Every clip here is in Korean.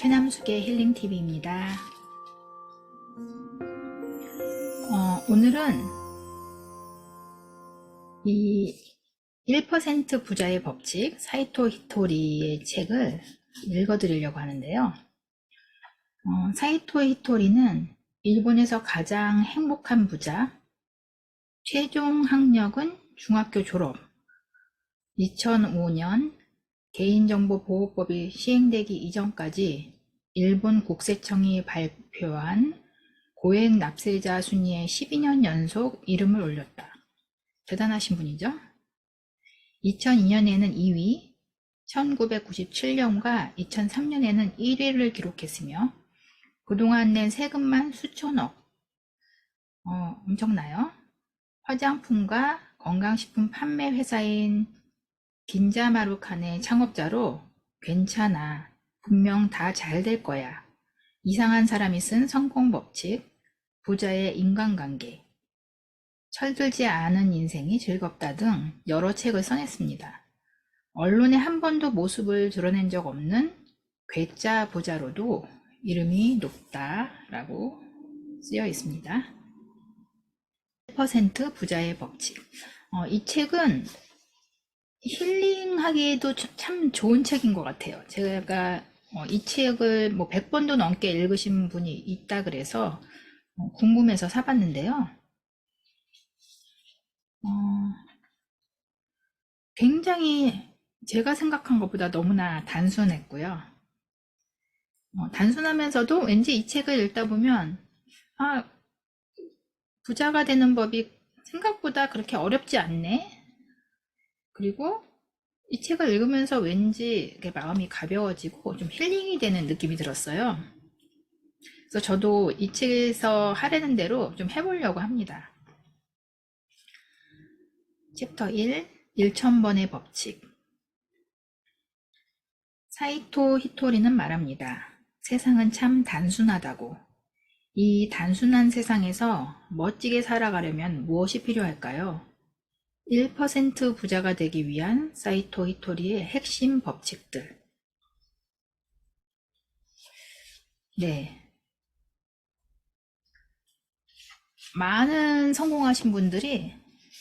최남숙의 힐링TV입니다. 어, 오늘은 이 1% 부자의 법칙, 사이토 히토리의 책을 읽어드리려고 하는데요. 어, 사이토 히토리는 일본에서 가장 행복한 부자, 최종 학력은 중학교 졸업, 2005년 개인정보보호법이 시행되기 이전까지 일본 국세청이 발표한 고액 납세자 순위에 12년 연속 이름을 올렸다. 대단하신 분이죠? 2002년에는 2위, 1997년과 2003년에는 1위를 기록했으며 그동안 낸 세금만 수천억. 어, 엄청나요? 화장품과 건강식품 판매 회사인 긴자마루칸의 창업자로 괜찮아. 분명 다 잘 될 거야. 이상한 사람이 쓴 성공 법칙, 부자의 인간관계, 철들지 않은 인생이 즐겁다 등 여러 책을 써냈습니다. 언론에 한 번도 모습을 드러낸 적 없는 괴짜 부자로도 이름이 높다라고 쓰여 있습니다. 1% 부자의 법칙. 어, 이 책은 힐링하기에도 참 좋은 책인 것 같아요. 제가 어, 이 책을 뭐 100번도 넘게 읽으신 분이 있다 그래서 어, 궁금해서 사봤는데요. 어, 굉장히 제가 생각한 것보다 너무나 단순했고요. 어, 단순하면서도 왠지 이 책을 읽다 보면 아 부자가 되는 법이 생각보다 그렇게 어렵지 않네. 그리고 이 책을 읽으면서 왠지 마음이 가벼워지고 좀 힐링이 되는 느낌이 들었어요. 그래서 저도 이 책에서 하려는 대로 좀 해보려고 합니다. 챕터 1, 1000번의 법칙. 사이토 히토리는 말합니다. 세상은 참 단순하다고. 이 단순한 세상에서 멋지게 살아가려면 무엇이 필요할까요? 1% 부자가 되기 위한 사이토 히토리의 핵심 법칙들. 네. 많은 성공하신 분들이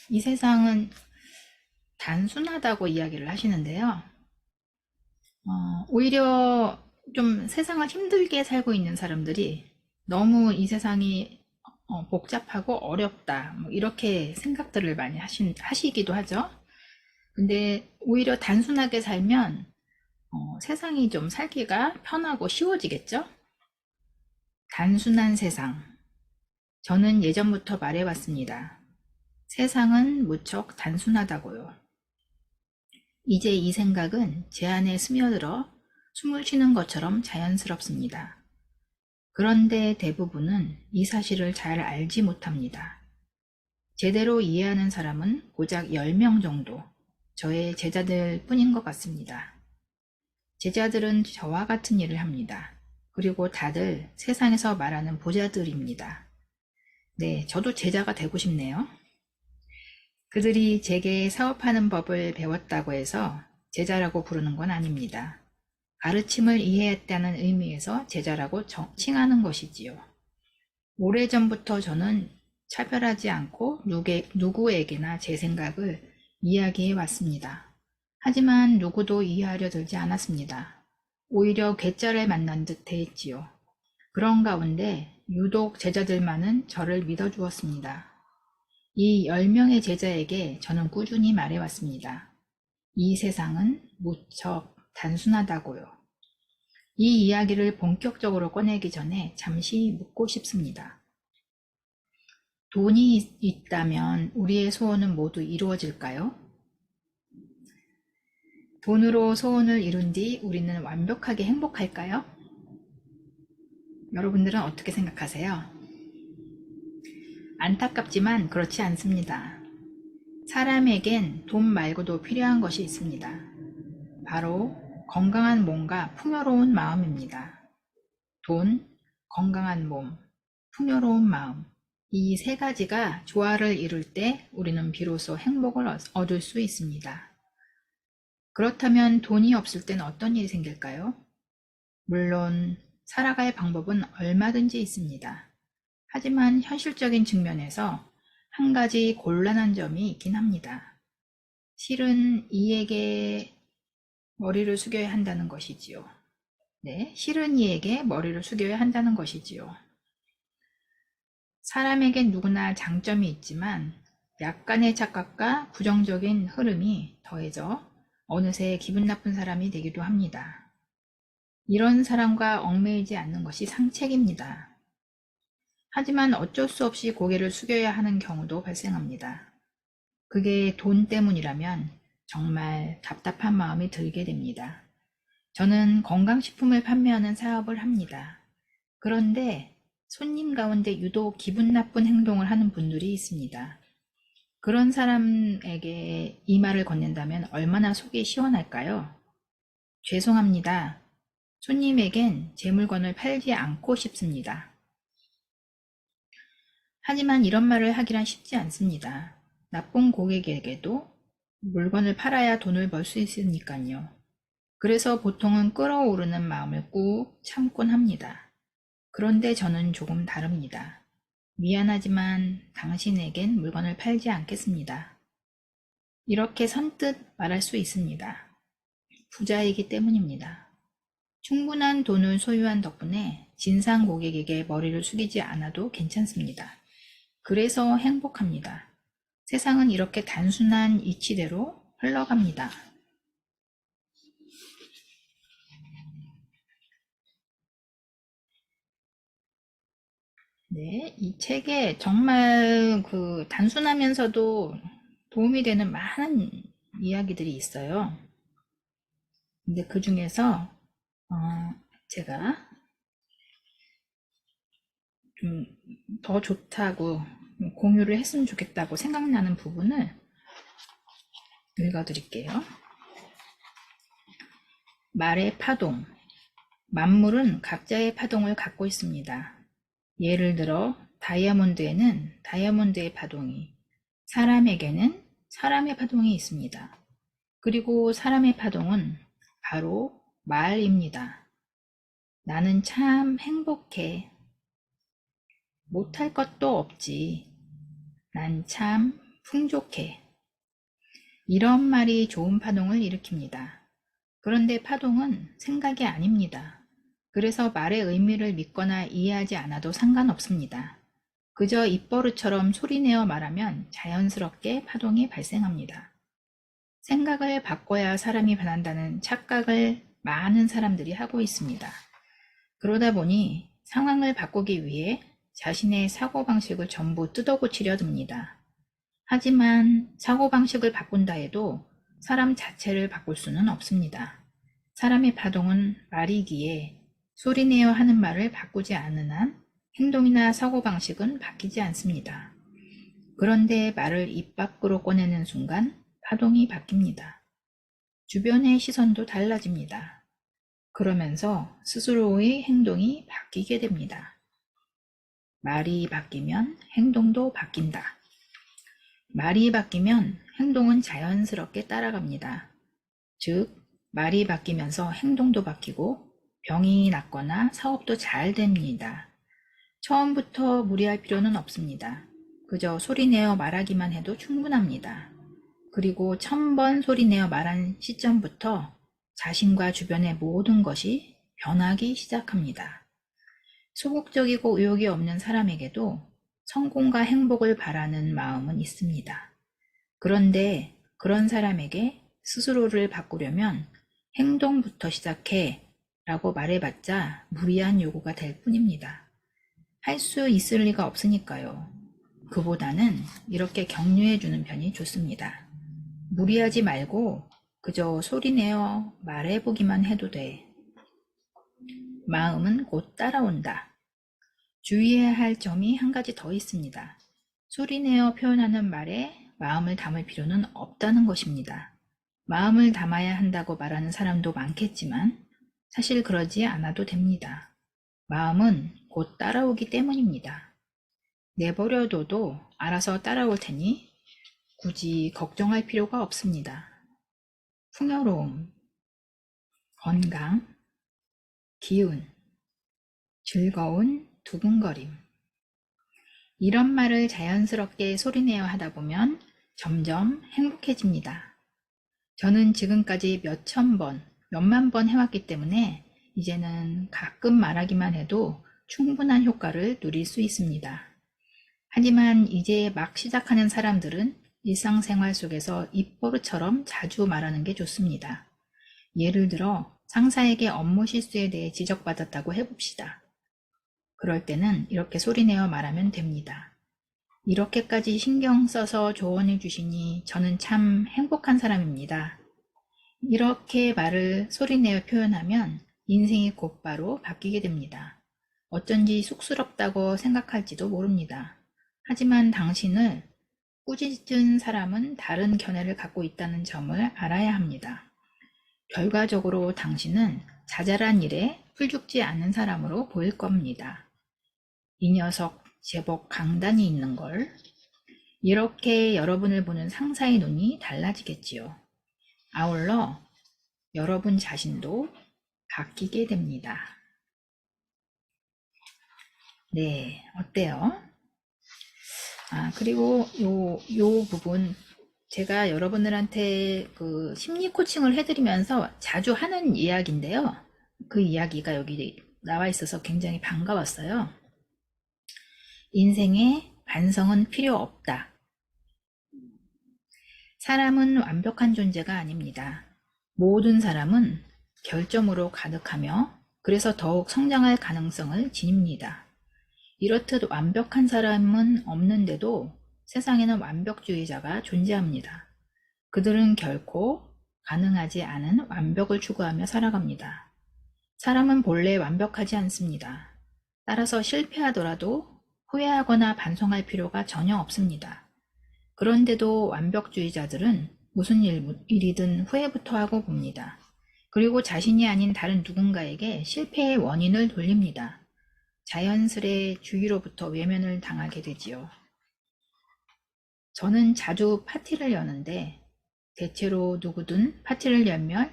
이 세상은 단순하다고 이야기를 하시는데요. 어, 오히려 좀 세상을 힘들게 살고 있는 사람들이 너무 이 세상이 어, 복잡하고 어렵다. 뭐 이렇게 생각들을 많이 하신, 하시기도 하죠. 근데 오히려 단순하게 살면 어, 세상이 좀 살기가 편하고 쉬워지겠죠? 단순한 세상. 저는 예전부터 말해왔습니다. 세상은 무척 단순하다고요. 이제 이 생각은 제 안에 스며들어 숨을 쉬는 것처럼 자연스럽습니다. 그런데 대부분은 이 사실을 잘 알지 못합니다. 제대로 이해하는 사람은 고작 10명 정도, 저의 제자들 뿐인 것 같습니다. 제자들은 저와 같은 일을 합니다. 그리고 다들 세상에서 말하는 부자들입니다. 네, 저도 제자가 되고 싶네요. 그들이 제게 사업하는 법을 배웠다고 해서 제자라고 부르는 건 아닙니다. 가르침을 이해했다는 의미에서 제자라고 칭하는 것이지요. 오래전부터 저는 차별하지 않고 누구에게나 제 생각을 이야기해 왔습니다. 하지만 누구도 이해하려 들지 않았습니다. 오히려 괴짜를 만난 듯 했지요. 그런 가운데 유독 제자들만은 저를 믿어주었습니다. 이 10명의 제자에게 저는 꾸준히 말해왔습니다. 이 세상은 무척 단순하다고요. 이 이야기를 본격적으로 꺼내기 전에 잠시 묻고 싶습니다. 돈이 있다면 우리의 소원은 모두 이루어질까요? 돈으로 소원을 이룬 뒤 우리는 완벽하게 행복할까요? 여러분들은 어떻게 생각하세요? 안타깝지만 그렇지 않습니다. 사람에겐 돈 말고도 필요한 것이 있습니다. 바로 건강한 몸과 풍요로운 마음입니다. 돈, 건강한 몸, 풍요로운 마음. 이 세 가지가 조화를 이룰 때 우리는 비로소 행복을 얻을 수 있습니다. 그렇다면 돈이 없을 땐 어떤 일이 생길까요? 물론 살아갈 방법은 얼마든지 있습니다. 하지만 현실적인 측면에서 한 가지 곤란한 점이 있긴 합니다. 실은 이에게 머리를 숙여야 한다는 것이지요. 네, 실은 이에게 머리를 숙여야 한다는 것이지요. 사람에겐 누구나 장점이 있지만 약간의 착각과 부정적인 흐름이 더해져 어느새 기분 나쁜 사람이 되기도 합니다. 이런 사람과 얽매이지 않는 것이 상책입니다. 하지만 어쩔 수 없이 고개를 숙여야 하는 경우도 발생합니다. 그게 돈 때문이라면 정말 답답한 마음이 들게 됩니다. 저는 건강식품을 판매하는 사업을 합니다. 그런데 손님 가운데 유독 기분 나쁜 행동을 하는 분들이 있습니다. 그런 사람에게 이 말을 건넨다면 얼마나 속이 시원할까요? 죄송합니다. 손님에겐 제 물건을 팔지 않고 싶습니다. 하지만 이런 말을 하기란 쉽지 않습니다. 나쁜 고객에게도 물건을 팔아야 돈을 벌 수 있으니까요. 그래서 보통은 끓어오르는 마음을 꾹 참곤 합니다. 그런데 저는 조금 다릅니다. 미안하지만 당신에겐 물건을 팔지 않겠습니다. 이렇게 선뜻 말할 수 있습니다. 부자이기 때문입니다. 충분한 돈을 소유한 덕분에 진상 고객에게 머리를 숙이지 않아도 괜찮습니다. 그래서 행복합니다. 세상은 이렇게 단순한 이치대로 흘러갑니다. 네, 이 책에 정말 그 단순하면서도 도움이 되는 많은 이야기들이 있어요. 근데 그 중에서 어, 제가 좀 더 좋다고 공유를 했으면 좋겠다고 생각나는 부분을 읽어드릴게요. 말의 파동. 만물은 각자의 파동을 갖고 있습니다. 예를 들어 다이아몬드에는 다이아몬드의 파동이, 사람에게는 사람의 파동이 있습니다. 그리고 사람의 파동은 바로 말입니다. 나는 참 행복해. 못할 것도 없지. 난 참 풍족해. 이런 말이 좋은 파동을 일으킵니다. 그런데 파동은 생각이 아닙니다. 그래서 말의 의미를 믿거나 이해하지 않아도 상관없습니다. 그저 입버릇처럼 소리내어 말하면 자연스럽게 파동이 발생합니다. 생각을 바꿔야 사람이 변한다는 착각을 많은 사람들이 하고 있습니다. 그러다 보니 상황을 바꾸기 위해 자신의 사고방식을 전부 뜯어고치려 듭니다. 하지만 사고방식을 바꾼다 해도 사람 자체를 바꿀 수는 없습니다. 사람의 파동은 말이기에 소리내어 하는 말을 바꾸지 않는 한 행동이나 사고방식은 바뀌지 않습니다. 그런데 말을 입 밖으로 꺼내는 순간 파동이 바뀝니다. 주변의 시선도 달라집니다. 그러면서 스스로의 행동이 바뀌게 됩니다. 말이 바뀌면 행동도 바뀐다. 말이 바뀌면 행동은 자연스럽게 따라갑니다. 즉, 말이 바뀌면서 행동도 바뀌고 병이 낫거나 사업도 잘 됩니다. 처음부터 무리할 필요는 없습니다. 그저 소리내어 말하기만 해도 충분합니다. 그리고 천번 소리내어 말한 시점부터 자신과 주변의 모든 것이 변하기 시작합니다. 소극적이고 의욕이 없는 사람에게도 성공과 행복을 바라는 마음은 있습니다. 그런데 그런 사람에게 스스로를 바꾸려면 행동부터 시작해 라고 말해봤자 무리한 요구가 될 뿐입니다. 할 수 있을 리가 없으니까요. 그보다는 이렇게 격려해주는 편이 좋습니다. 무리하지 말고 그저 소리내어 말해보기만 해도 돼. 마음은 곧 따라온다. 주의해야 할 점이 한 가지 더 있습니다. 소리내어 표현하는 말에 마음을 담을 필요는 없다는 것입니다. 마음을 담아야 한다고 말하는 사람도 많겠지만 사실 그러지 않아도 됩니다. 마음은 곧 따라오기 때문입니다. 내버려둬도 알아서 따라올 테니 굳이 걱정할 필요가 없습니다. 풍요로움, 건강, 기운, 즐거운 두근거림. 이런 말을 자연스럽게 소리내어 하다 보면 점점 행복해집니다. 저는 지금까지 몇천 번, 몇만 번 해왔기 때문에 이제는 가끔 말하기만 해도 충분한 효과를 누릴 수 있습니다. 하지만 이제 막 시작하는 사람들은 일상생활 속에서 입버릇처럼 자주 말하는 게 좋습니다. 예를 들어 상사에게 업무 실수에 대해 지적받았다고 해봅시다. 그럴 때는 이렇게 소리내어 말하면 됩니다. 이렇게까지 신경 써서 조언해 주시니 저는 참 행복한 사람입니다. 이렇게 말을 소리내어 표현하면 인생이 곧바로 바뀌게 됩니다. 어쩐지 쑥스럽다고 생각할지도 모릅니다. 하지만 당신을 꾸짖은 사람은 다른 견해를 갖고 있다는 점을 알아야 합니다. 결과적으로 당신은 자잘한 일에 풀 죽지 않는 사람으로 보일 겁니다. 이 녀석 제법 강단이 있는 걸. 이렇게 여러분을 보는 상사의 눈이 달라지겠지요. 아울러 여러분 자신도 바뀌게 됩니다. 네, 어때요? 아, 그리고 요, 요 부분 제가 여러분들한테 그 심리 코칭을 해드리면서 자주 하는 이야기인데요. 그 이야기가 여기 나와 있어서 굉장히 반가웠어요. 인생에 반성은 필요 없다. 사람은 완벽한 존재가 아닙니다. 모든 사람은 결점으로 가득하며 그래서 더욱 성장할 가능성을 지닙니다. 이렇듯 완벽한 사람은 없는데도 세상에는 완벽주의자가 존재합니다. 그들은 결코 가능하지 않은 완벽을 추구하며 살아갑니다. 사람은 본래 완벽하지 않습니다. 따라서 실패하더라도 후회하거나 반성할 필요가 전혀 없습니다. 그런데도 완벽주의자들은 무슨 일, 일이든 후회부터 하고 봅니다. 그리고 자신이 아닌 다른 누군가에게 실패의 원인을 돌립니다. 자연스레 주위로부터 외면을 당하게 되지요. 저는 자주 파티를 여는데 대체로 누구든 파티를 열면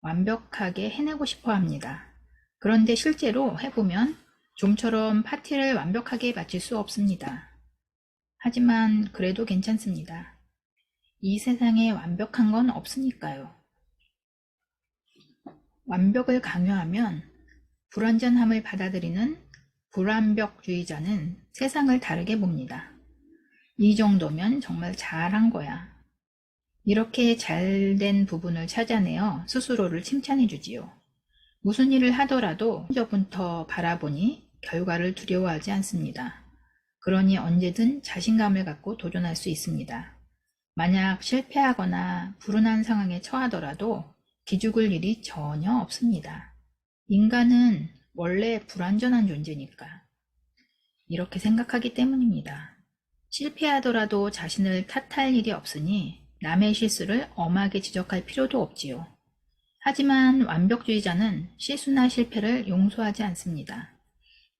완벽하게 해내고 싶어 합니다. 그런데 실제로 해보면 좀처럼 파티를 완벽하게 마칠 수 없습니다. 하지만 그래도 괜찮습니다. 이 세상에 완벽한 건 없으니까요. 완벽을 강요하면 불완전함을 받아들이는 불완벽주의자는 세상을 다르게 봅니다. 이 정도면 정말 잘한 거야. 이렇게 잘된 부분을 찾아내어 스스로를 칭찬해 주지요. 무슨 일을 하더라도 먼저부터 바라보니 결과를 두려워하지 않습니다. 그러니 언제든 자신감을 갖고 도전할 수 있습니다. 만약 실패하거나 불운한 상황에 처하더라도 기죽을 일이 전혀 없습니다. 인간은 원래 불완전한 존재니까. 이렇게 생각하기 때문입니다. 실패하더라도 자신을 탓할 일이 없으니 남의 실수를 엄하게 지적할 필요도 없지요. 하지만 완벽주의자는 실수나 실패를 용서하지 않습니다.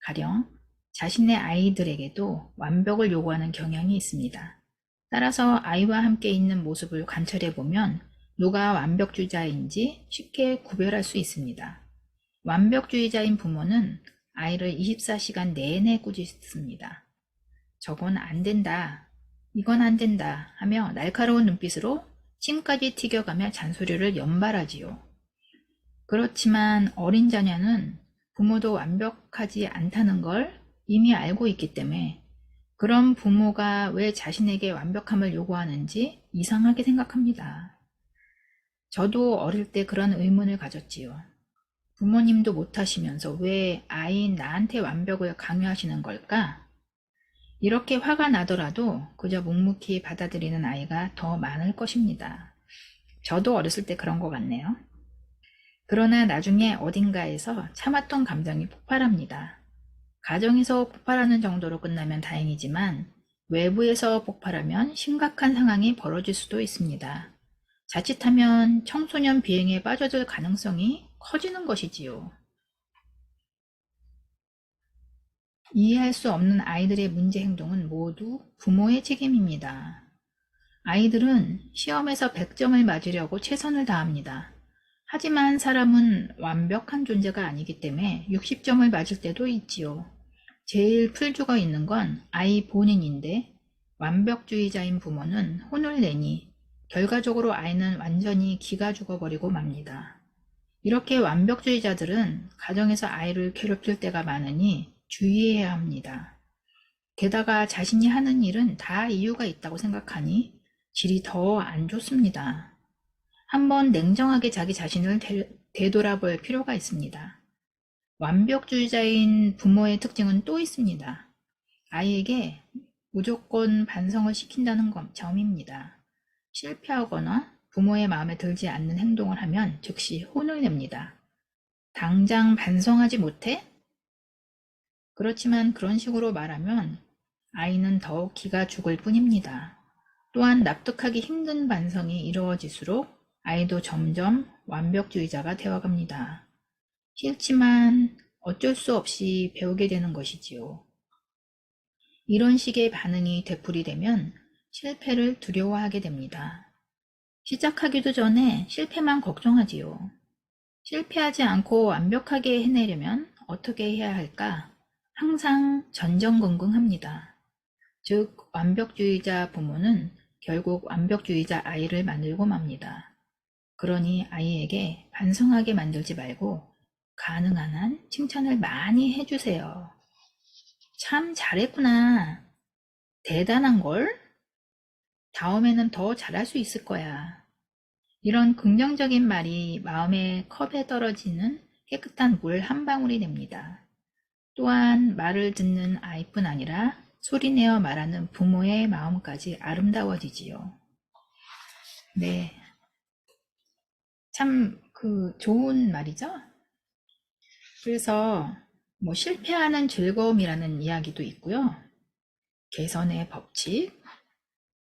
가령 자신의 아이들에게도 완벽을 요구하는 경향이 있습니다. 따라서 아이와 함께 있는 모습을 관찰해 보면 누가 완벽주의자인지 쉽게 구별할 수 있습니다. 완벽주의자인 부모는 아이를 24시간 내내 꾸짖습니다. 저건 안 된다. 이건 안 된다. 하며 날카로운 눈빛으로 침까지 튀겨가며 잔소리를 연발하지요. 그렇지만 어린 자녀는 부모도 완벽하지 않다는 걸 이미 알고 있기 때문에 그런 부모가 왜 자신에게 완벽함을 요구하는지 이상하게 생각합니다. 저도 어릴 때 그런 의문을 가졌지요. 부모님도 못하시면서 왜 아이인 나한테 완벽을 강요하시는 걸까? 이렇게 화가 나더라도 그저 묵묵히 받아들이는 아이가 더 많을 것입니다. 저도 어렸을 때 그런 것 같네요. 그러나 나중에 어딘가에서 참았던 감정이 폭발합니다. 가정에서 폭발하는 정도로 끝나면 다행이지만 외부에서 폭발하면 심각한 상황이 벌어질 수도 있습니다. 자칫하면 청소년 비행에 빠져들 가능성이 커지는 것이지요. 이해할 수 없는 아이들의 문제 행동은 모두 부모의 책임입니다. 아이들은 시험에서 100점을 맞으려고 최선을 다합니다. 하지만 사람은 완벽한 존재가 아니기 때문에 60점을 맞을 때도 있지요. 제일 풀 죽어 있는 건 아이 본인인데 완벽주의자인 부모는 혼을 내니 결과적으로 아이는 완전히 기가 죽어버리고 맙니다. 이렇게 완벽주의자들은 가정에서 아이를 괴롭힐 때가 많으니 주의해야 합니다. 게다가 자신이 하는 일은 다 이유가 있다고 생각하니 질이 더 안 좋습니다. 한번 냉정하게 자기 자신을 되, 되돌아볼 필요가 있습니다. 완벽주의자인 부모의 특징은 또 있습니다. 아이에게 무조건 반성을 시킨다는 것- 점입니다. 실패하거나 부모의 마음에 들지 않는 행동을 하면 즉시 혼을 냅니다. 당장 반성하지 못해? 그렇지만 그런 식으로 말하면 아이는 더욱 기가 죽을 뿐입니다. 또한 납득하기 힘든 반성이 이루어질수록 아이도 점점 완벽주의자가 되어갑니다. 싫지만 어쩔 수 없이 배우게 되는 것이지요. 이런 식의 반응이 되풀이 되면 실패를 두려워하게 됩니다. 시작하기도 전에 실패만 걱정하지요. 실패하지 않고 완벽하게 해내려면 어떻게 해야 할까? 항상 전전긍긍합니다. 즉, 완벽주의자 부모는 결국 완벽주의자 아이를 만들고 맙니다. 그러니 아이에게 반성하게 만들지 말고 가능한 한 칭찬을 많이 해주세요. 참 잘했구나. 대단한 걸? 다음에는 더 잘할 수 있을 거야. 이런 긍정적인 말이 마음의 컵에 떨어지는 깨끗한 물 한 방울이 됩니다. 또한 말을 듣는 아이뿐 아니라 소리내어 말하는 부모의 마음까지 아름다워지지요. 네. 참, 그, 좋은 말이죠? 그래서, 뭐, 실패하는 즐거움이라는 이야기도 있고요. 개선의 법칙,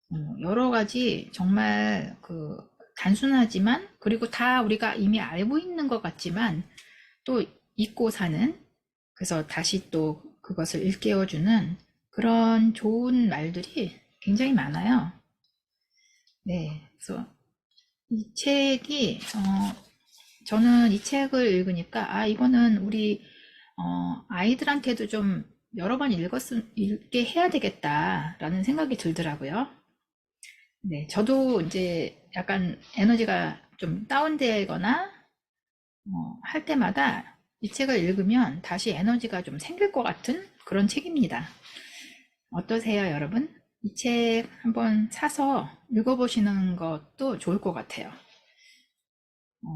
어, 여러 가지 정말 그, 단순하지만, 그리고 다 우리가 이미 알고 있는 것 같지만, 또 잊고 사는, 그래서 다시 또 그것을 일깨워주는 그런 좋은 말들이 굉장히 많아요. 네, 그래서 이 책이 어, 저는 이 책을 읽으니까 아 이거는 우리 어, 아이들한테도 좀 여러 번 읽었음 읽게 해야 되겠다라는 생각이 들더라고요. 네, 저도 이제 약간 에너지가 좀 다운되거나 어, 할 때마다 이 책을 읽으면 다시 에너지가 좀 생길 것 같은 그런 책입니다. 어떠세요, 여러분? 이 책 한번 사서 읽어보시는 것도 좋을 것 같아요. 어,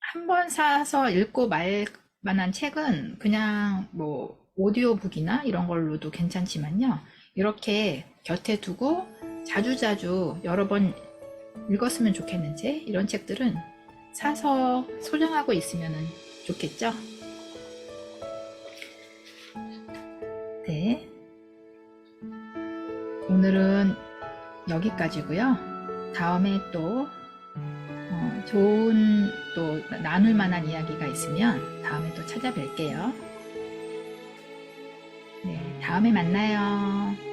한번 사서 읽고 말 만한 책은 그냥 뭐 오디오북이나 이런 걸로도 괜찮지만요. 이렇게 곁에 두고 자주자주 여러 번 읽었으면 좋겠는 책, 이런 책들은 사서 소장하고 있으면 좋겠죠? 네. 오늘은 여기까지고요. 다음에 또 어, 좋은 또 나눌 만한 이야기가 있으면 다음에 또 찾아뵐게요. 네, 다음에 만나요.